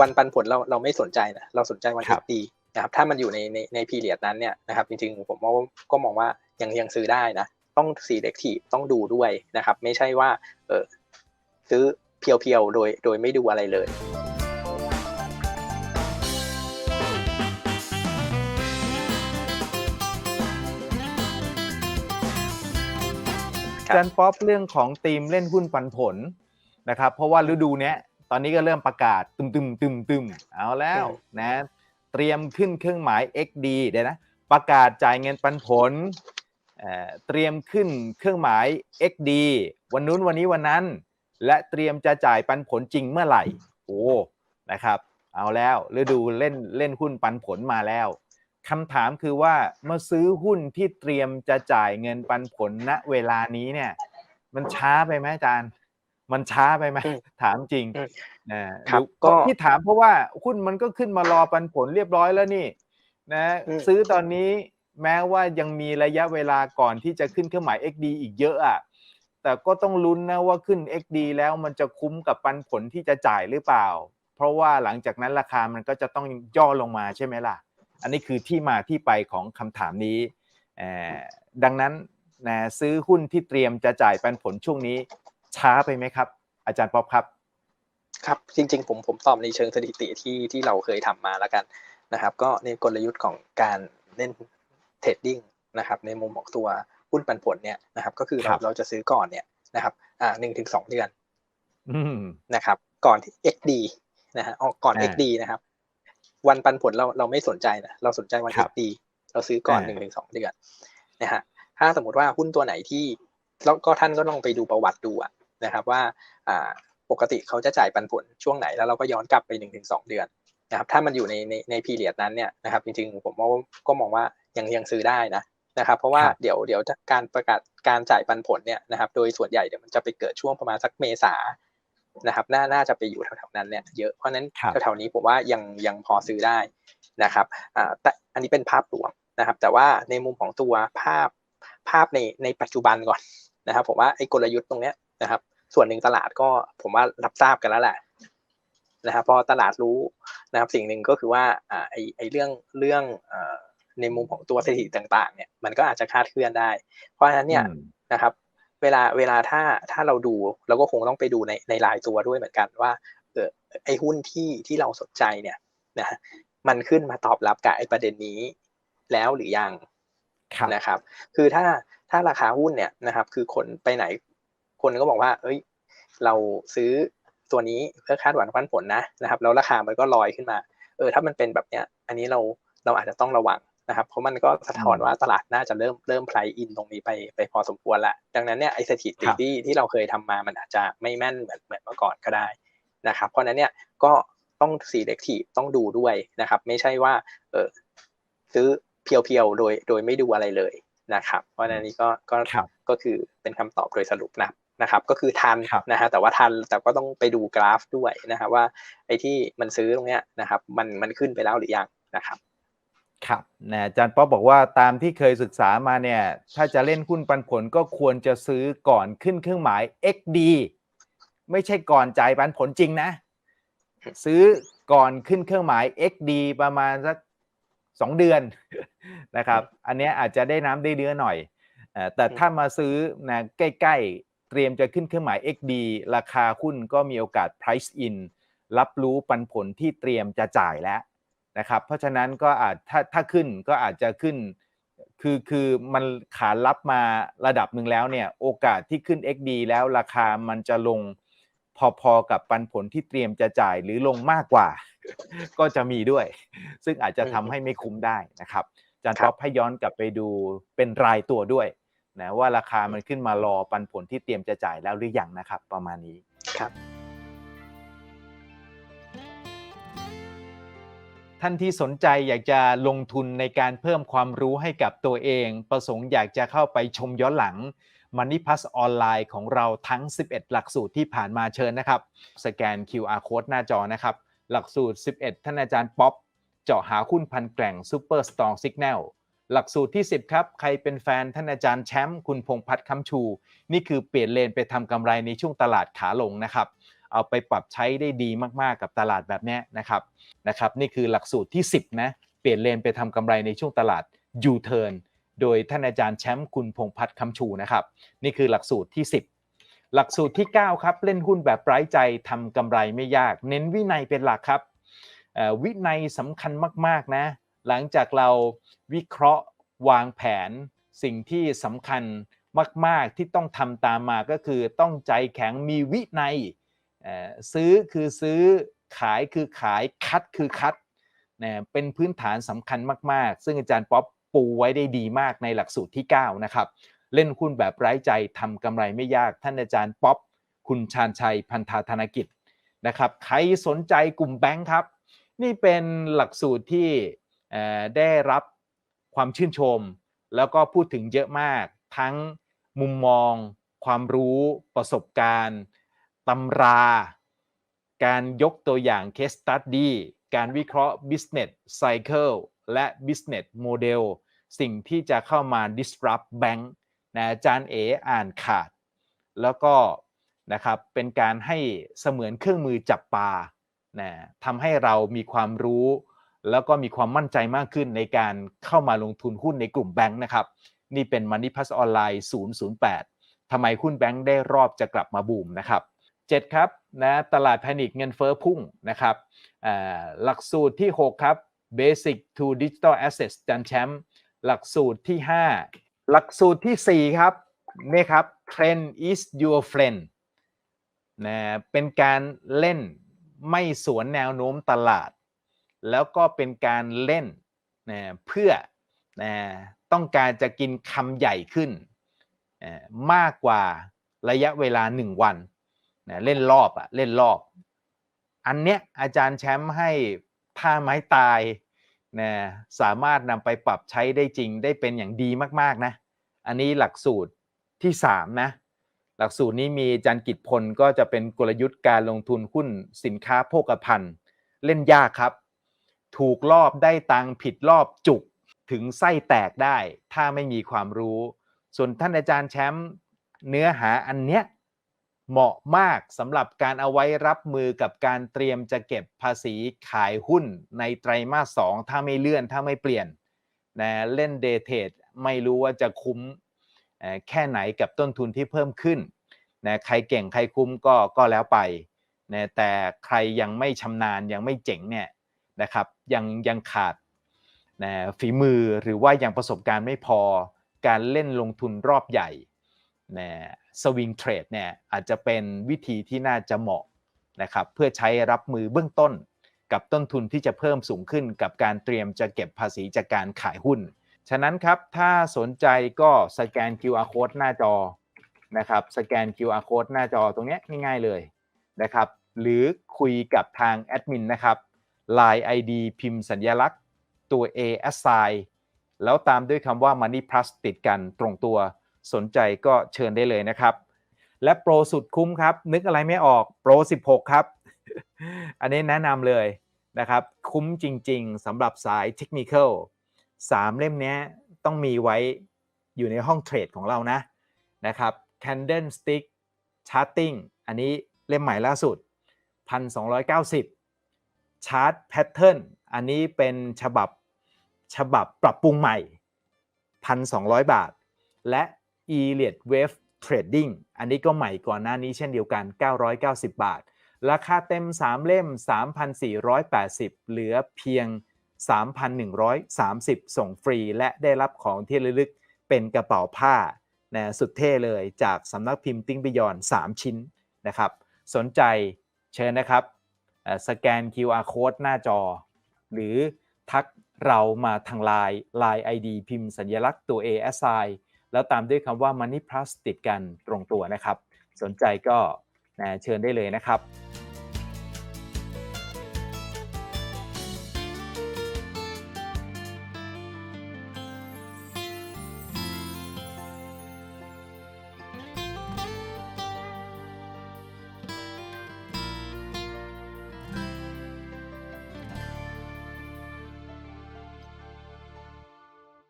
วันปันผลเราเราไม่สนใจนะเราสนใจวันครัเอ็บกดีนะครับถ้ามันอยู่ในในในพีเรียดนั้นเนี่ยนะครับจริงๆผมว่าก็มองว่ายังยังซื้อได้นะต้อง selective ต้องดูด้วยนะครับ ไม่ใช่ว่าเออซื้อเพียวๆโดยโดยไม่ดูอะไรเลยครับอาจารย์ป๊อปเรื่องของทีมเล่นหุ้นปันผลนะครับ เพราะว่าฤดูเนี้ย ตอนนี้ก็เริ่มประกาศตึมตึมตึมตึมเอาแล้วนะเตรียมขึ้นเครื่องหมาย XD เดี๋ยวนะประกาศจ่ายเงินปันผลเอ่อเตรียมขึ้นเครื่องหมาย XD วันนู้นวันนี้วันนั้น และเตรียมจะจ่ายปันผลจริงเมื่อไหร่ โอ้นะครับเอาแล้วฤดูเล่นเล่นหุ้นปันผลมาแล้วคำถามคือว่าเมื่อซื้อหุ้นที่เตรียมจะจ่ายเงินปันผลณเวลานี้เนี่ย มันช้าไปไหมอาจารย์ มันช้าไปไหมอืมถามจริงอืมนะครับดูก็ที่ถามเพราะว่าหุ้นมันก็ขึ้นมารอปันผลเรียบร้อยแล้วนี่ นะอืมซื้อตอนนี้แม้ว่ายังมีระยะเวลาก่อนที่จะขึ้นเครื่องหมาย XD อีกเยอะอะแต่ก็ต้องลุ้นนะว่าขึ้น XD แล้วมันจะคุ้มกับปันผลที่จะจ่ายหรือเปล่า เพราะว่าหลังจากนั้นราคามันก็จะต้องย่อลงมาใช่ไหมล่ะ อันนี้คือที่มาที่ไปของคำถามนี้เอ่อดังนั้นนะซื้อหุ้นที่เตรียมจะจ่ายปันผลช่วงนี้ ช้าไปไหมครับ อาจารย์ป๊อปครับ ครับจริงๆ ผมผมตอบในเชิงสถิติที่ที่เราเคยทำมาแล้วกันนะครับ ก็ในกลยุทธ์ของการเล่นเทรดดิ้งนะครับในมุมของตัวหุ้นปันผลเนี่ยนะครับ ก็คือครัเราบเราจะซื้อก่อนเนี่ยนะครับ อ่าหนึ่งถึงสองเดือนอืมนะครับ ก่อนที่ XD นะฮะออกก่อนอ่า XD นะครับ วันปันผลเราเราไม่สนใจนะเราสนใจวันครับ XD เราซื้อก่อนอ่าหนึ่งถึงสองเดือนนะฮะถ้าสมมติว่าหุ้นตัวไหนที่แล้วก็ท่านก็ลองไปดูประวัติดูอะ นะครับว่าอ่าปกติเขาจะจ่ายปันผลช่วงไหนแล้วเราก็ย้อนกลับไปหนึ่งถึงสองเดือนนะครับถ้ามันอยู่ในในในพีเรียดนั้นเนี่ยนะครับจริงๆผมว่าก็มองว่ายังยังซื้อได้นะนะครับเพราะว่าครับเดี๋ยวเดี๋ยวการประกาศการจ่ายปันผลเนี่ยนะครับโดยส่วนใหญ่เดี๋ยวมันจะไปเกิดช่วงประมาณสักเมษานะครับน่าน่าจะไปอยู่แถวๆนั้นเนี่ยเยอะเพราะฉะนั้นครับแถวๆนี้ผมว่ายังยังพอซื้อได้นะครับอ่าแต่อันนี้เป็นภาพรวมนะครับ แต่ว่าในมุมของตัวภาพภาพในในปัจจุบันก่อนนะครับผมว่าไอ้กลยุทธ์ตรงเนี้ย นะครับ ส่วนหนึ่งตลาดก็ผมว่ารับทราบกันแล้วแหละนะครับพอตลาดรู้นะครับ สิ่งหนึ่งก็คือว่าอ่าไอไอเรื่องเรื่องเอ่อในมุมของตัวสถิติต่าง ๆ เนี่ยมันก็อาจจะคลาดเคลื่อนได้ เพราะฉะนั้นเนี่ยอืมนะครับ เวลาเวลาถ้าถ้าเราดูเราก็คงต้องไปดูในในรายตัวด้วยเหมือนกันว่าเออไอหุ้นที่ที่เราสนใจเนี่ยนะมันขึ้นมาตอบรับกับไอประเด็นนี้แล้วหรือยังครับนะครับ คือถ้าถ้าราคาหุ้นเนี่ยนะครับ คือคนไปไหน คนก็บอกว่า เอ้ย เราซื้อตัวนี้เพื่อคาดหวังปันผลนะนะครับ แล้วราคามันก็ลอยขึ้นมา เออ ถ้ามันเป็นแบบเนี้ย อันนี้เราเราอาจจะต้องระวังนะครับ เพราะมันก็สะท้อนอืมว่าตลาดน่าจะเริ่มเริ่มไพรอินตรงนี้ไปไปพอสมควรละ ดังนั้นเนี่ยไอสถิติครับที่ที่เราเคยทำมามันอาจจะไม่แม่นเหมือนเหมือนเมื่อก่อนก็ได้นะครับ เพราะฉะนั้นเนี่ยก็ต้อง selective ต้องดูด้วยนะครับ ไม่ใช่ว่า เออซื้อเพียวๆโดยโดยไม่ดูอะไรเลยนะครับ เพราะฉะนั้นนี่ก็ก็ครับก็คือเป็นคำตอบโดยสรุปนะ นะครับก็คือทันครับนะฮะแต่ว่าทันแต่ก็ต้องไปดูกราฟด้วยนะครับว่าไอ้ที่มันซื้อตรงเนี้ยนะครับมันมันขึ้นไปแล้วหรือยังนะครับครับนะอาจารย์ป๊อบบอกว่าตามที่เคยศึกษามาเนี่ยถ้าจะเล่นหุ้นปันผลก็ควรจะซื้อก่อนขึ้นเครื่องหมาย XD ไม่ใช่ก่อนจ่ายปันผลจริงนะ ซื้อก่อนขึ้นเครื่องหมาย XD ประมาณสักสองเดือนนะครับ อันเนี้ยอาจจะได้น้ำได้เนื้อหน่อยเอ่อแต่ถ้ามาซื้อนะใกล้ๆ เตรียมจะขึ้นเครื่องหมาย XD ราคาหุ้นก็มีโอกาส price in รับรู้ปันผลที่เตรียมจะจ่ายแล้วนะครับ เพราะฉะนั้นก็อาจถ้าถ้าขึ้นก็อาจจะขึ้น คือคือมันขานรับมาระดับหนึ่งแล้วเนี่ยโอกาสที่ขึ้น XD แล้วราคามันจะลงพอๆกับปันผลที่เตรียมจะจ่ายหรือลงมากกว่า ก็จะมีด้วย ซึ่งอาจจะทำให้ไม่คุ้มได้นะครับอาจารย์ครับท็อปให้ย้อนกลับไปดูเป็นรายตัวด้วย นะว่าราคามันขึ้นมารอปันผลที่เตรียมจะจ่ายแล้วหรือยังนะครับ ประมาณนี้ครับ ท่านที่สนใจอยากจะลงทุนในการเพิ่มความรู้ให้กับตัวเอง ประสงค์อยากจะเข้าไปชมย้อนหลัง Money Plus ออนไลน์ของเราทั้ง 11 หลักสูตรที่ผ่านมาเชิญนะครับ สแกน QR Code หน้าจอนะครับ หลักสูตร 11 ท่านอาจารย์ป๊อปเจาะหาหุ้นพันแกร่ง Super Strong Signal หลักสูตรที่ 10 ครับ ใครเป็นแฟนท่านอาจารย์แชมป์คุณพงพัฒน์คำชู นี่คือเปลี่ยนเลนไปทำกำไรในช่วงตลาดขาลงนะครับเอาไปปรับใช้ได้ดีมากๆกับตลาดแบบนี้นะครับนะครับ นี่คือหลักสูตรที่ 10 นะ เปลี่ยนเลนไปทำกำไรในช่วงตลาด U-turn โดยท่านอาจารย์แชมป์คุณพงพัฒน์คำชูนะครับ นี่คือหลักสูตรที่ 10 หลักสูตรที่ 9 ครับ เล่นหุ้นแบบไร้ใจทำกำไรไม่ยาก เน้นวินัยเป็นหลักครับอ่อวินัยสำคัญมากๆนะ หลังจากเราวิเคราะห์วางแผนสิ่งที่สำคัญมาก ๆ ที่ต้องทำตามมาก็คือต้องใจแข็งมีวินัยซื้อคือซื้อขายคือขายคัดคือคัดนะเป็นพื้นฐานสำคัญมาก ๆ ซึ่งอาจารย์ป๊อปปูไว้ได้ดีมากในหลักสูตรที่ 9 นะครับ เล่นหุ้นแบบไร้ใจทำกำไรไม่ยากท่านอาจารย์ป๊อปคุณชาญชัยพันธาธนกิจนะครับ ใครสนใจกลุ่มแบงค์ครับ นี่เป็นหลักสูตรที่ ได้รับความชื่นชม แล้วก็พูดถึงเยอะมาก ทั้งมุมมอง ความรู้ประสบการณ์ตำรา การยกตัวอย่าง case study การวิเคราะห์ business cycle และ business model สิ่งที่จะเข้ามา disrupt bank นะอาจารย์เออ่านขาด แล้วก็นะครับเป็นการให้เสมือนเครื่องมือจับปลานะทำให้เรามีความรู้ แล้วก็มีความมั่นใจมากขึ้นในการเข้ามาลงทุนหุ้นในกลุ่มแบงค์นะครับ นี่เป็น Money Plus ออนไลน์008ทำไมหุ้นแบงค์ได้รอบจะกลับมาบูมนะครับ 7 ครับนะตลาดแพนิคเงินเฟ้อพุ่งนะครับหลักสูตรที่ 6 ครับ Basic to Digital Assets จันแชมป์หลักสูตรที่ 5 หลักสูตรที่ 4 ครับนี่ครับ Trend is your friend นะเป็นการเล่นไม่สวนแนวโน้มตลาด แล้วก็เป็นการเล่นนะเพื่อนะต้องการจะกินคำใหญ่ขึ้นเอ่อมากกว่าระยะเวลา 1 วันนะเล่นรอบอะเล่นรอบ อันเนี้ยอาจารย์แชมป์ให้ท่าไม้ตายนะสามารถนำไปปรับใช้ได้จริงได้เป็นอย่างดีมากๆนะ อันนี้หลักสูตรที่ 3 นะ หลักสูตรนี้มีจารย์กิจพลก็จะเป็นกลยุทธ์การลงทุนหุ้นสินค้าโภคภัณฑ์ เล่นยากครับ ถูกรอบได้ตังค์ผิดรอบจุกถึงไส้แตกได้ ถ้าไม่มีความรู้ ส่วนท่านอาจารย์แชมป์เนื้อหาอันเนี้ยเหมาะมากสำหรับการเอาไว้รับมือกับการเตรียมจะเก็บภาษีขายหุ้นในไตรมาสสองถ้าไม่เลื่อนถ้าไม่เปลี่ยนนะเล่นเดเทดไม่รู้ว่าจะคุ้มแค่ไหนกับต้นทุนที่เพิ่มขึ้นนะใครเก่งใครคุ้มก็ก็แล้วไปนะแต่ใครยังไม่ชำนาญยังไม่เจ๋งเนี่ย นะครับยังยังขาดนะฝีมือหรือว่ายังประสบการณ์ไม่พอการเล่นลงทุนรอบใหญ่นะสวิงเทรดเนี่ยอาจจะเป็นวิธีที่น่าจะเหมาะนะครับเพื่อใช้รับมือเบื้องต้นกับต้นทุนที่จะเพิ่มสูงขึ้นกับการเตรียมจะเก็บภาษีจากการขายหุ้น ฉะนั้นครับถ้าสนใจก็สแกน QR code หน้าจอนะครับสแกน QR code หน้าจอตรงนี้ง่ายๆเลยนะครับหรือคุยกับทางแอดมินนะครับ Line ID พิมพ์สัญลักษณ์ตัว A assign แล้วตามด้วยคำว่า Money Plus ติดกันตรงตัวสนใจก็เชิญได้เลยนะครับ และโปรสุดคุ้มครับ นึกอะไรไม่ออกโปร 16 ครับ อันนี้แนะนำเลยนะครับ คุ้มจริง ๆสำหรับสายเทคนิคอลสามเล่มนี้ต้องมีไว้อยู่ในห้องเทรดของเรานะนะครับ Candlestick Charting อันนี้เล่มใหม่ล่าสุด 1,290 Chart Pattern อันนี้เป็นฉบับฉบับปรับปรุงใหม่ 1,200 บาท และ e l i o t Wave Trading อันนี้ก็ใหม่ก่อนหน้านี้เช่นเดียวกัน 990 บาท ราคาเต็ม 3 เล่ม 3,480 เหลือเพียง 3,130 ส่งฟรี และได้รับของที่ระลึกเป็นกระเป๋าผ้านะสุดเท่เลยจากสำนักพิมพ์ติ้งบิยอน 3 ชิ้นนะครับ สนใจเชิญนะครับ สแกน QR code หน้าจอ หรือทักเรามาทางไลน์ Line ID พิมพ์สัญลักษณ์ตัว A S I แล้วตามด้วยคำว่า Money Plus ติดกันตรงตัวนะครับ สนใจก็นะเชิญได้เลยนะครับ